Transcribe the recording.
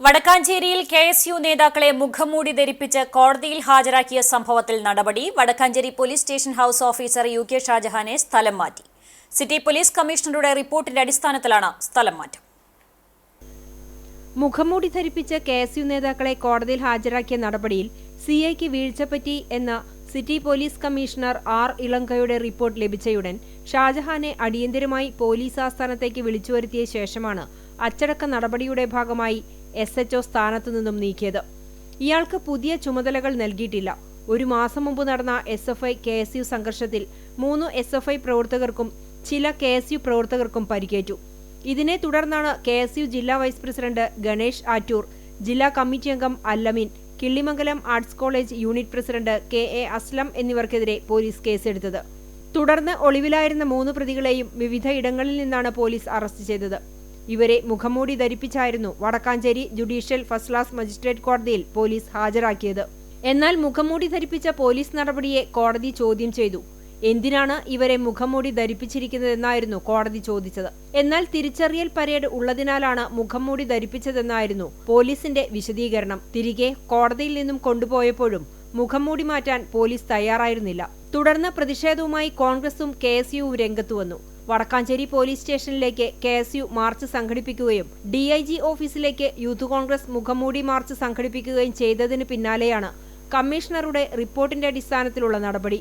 വടക്കാഞ്ചേരിയിൽ K S U നേതാക്കളെ മുഖംമൂടി ധരിപ്പിച്ച് കോടതിയിൽ ഹാജരാക്കിയ സംഭവത്തിൽ നടപടി Vadakkanchery police station house officer U K ഷാജഹാനെ സ്ഥലം മാറ്റി. സിറ്റി പോലീസ് കമ്മീഷണറുടെ റിപ്പോർട്ടിന്റെ അടിസ്ഥാനത്തിലാണ് സ്ഥലം മാറ്റം. മുഖംമൂടി ധരിപ്പിച്ച് കെ എസ് യു നേതാക്കളെ കോടതിയിൽ ഹാജരാക്കിയ നടപടിയിൽ സി ഐക്ക് വീഴ്ചപ്പറ്റി എന്ന സിറ്റി പോലീസ് കമ്മീഷണർ ആർ ഇളങ്കയുടെ റിപ്പോർട്ട് ലഭിച്ചയുടൻ ഷാജഹാനെ അടിയന്തരമായി പോലീസ് ആസ്ഥാനത്തേക്ക് വിളിച്ചു വരുത്തിയ ശേഷമാണ് അച്ചടക്ക നടപടിയുടെ ഭാഗമായി എസ് എച്ച് ഒ സ്ഥാനത്തു നിന്നും നീക്കിയത്. ഇയാൾക്ക് പുതിയ ചുമതലകൾ നൽകിയിട്ടില്ല. ഒരു മാസം മുമ്പ് നടന്ന S F I K S U സംഘർഷത്തിൽ മൂന്ന് എസ് എഫ് ഐ പ്രവർത്തകർക്കും ചില കെ എസ് യു പ്രവർത്തകർക്കും പരിക്കേറ്റു. ഇതിനെ തുടർന്നാണ് കെ എസ് യു ജില്ലാ വൈസ് പ്രസിഡന്റ് ഗണേഷ് ആറ്റൂർ ജില്ലാ കമ്മിറ്റി അംഗം Allamin Killimangalam arts college unit president K A Aslam എന്നിവർക്കെതിരെ police കേസെടുത്തത്. തുടർന്ന് ഒളിവിലായിരുന്ന മൂന്ന് പ്രതികളെയും വിവിധ ഇടങ്ങളിൽ നിന്നാണ് പോലീസ് അറസ്റ്റ് ചെയ്തത്. ഇവരെ മുഖംമൂടി ധരിപ്പിച്ചായിരുന്നു Vadakkanchery judicial first class magistrate കോടതിയിൽ പോലീസ് ഹാജരാക്കിയത്. എന്നാൽ മുഖംമൂടി ധരിപ്പിച്ച പോലീസ് നടപടിയെ കോടതി ചോദ്യം ചെയ്തു. എന്തിനാണ് ഇവരെ മുഖംമൂടി ധരിപ്പിച്ചിരിക്കുന്നതെന്നായിരുന്നു കോടതി ചോദിച്ചത്. എന്നാൽ തിരിച്ചറിയൽ പരേഡ് ഉള്ളതിനാലാണ് മുഖംമൂടി ധരിപ്പിച്ചതെന്നായിരുന്നു പോലീസിന്റെ വിശദീകരണം. തിരികെ കോടതിയിൽ നിന്നും കൊണ്ടുപോയപ്പോഴും മുഖംമൂടി മാറ്റാൻ പോലീസ് തയ്യാറായിരുന്നില്ല. തുടർന്ന് പ്രതിഷേധവുമായി കോൺഗ്രസും കെ എസ് യുവും രംഗത്തു വന്നു. വടക്കാഞ്ചേരി പോലീസ് സ്റ്റേഷനിലേക്ക് കെ എസ് യു മാർച്ച് സംഘടിപ്പിക്കുകയും ഡി ഐ ജി ഓഫീസിലേക്ക് യൂത്ത് കോൺഗ്രസ് മുഖംമൂടി മാർച്ച് സംഘടിപ്പിക്കുകയും ചെയ്തതിന് പിന്നാലെയാണ് കമ്മീഷണറുടെ റിപ്പോർട്ടിന്റെ അടിസ്ഥാനത്തിലുള്ള നടപടി.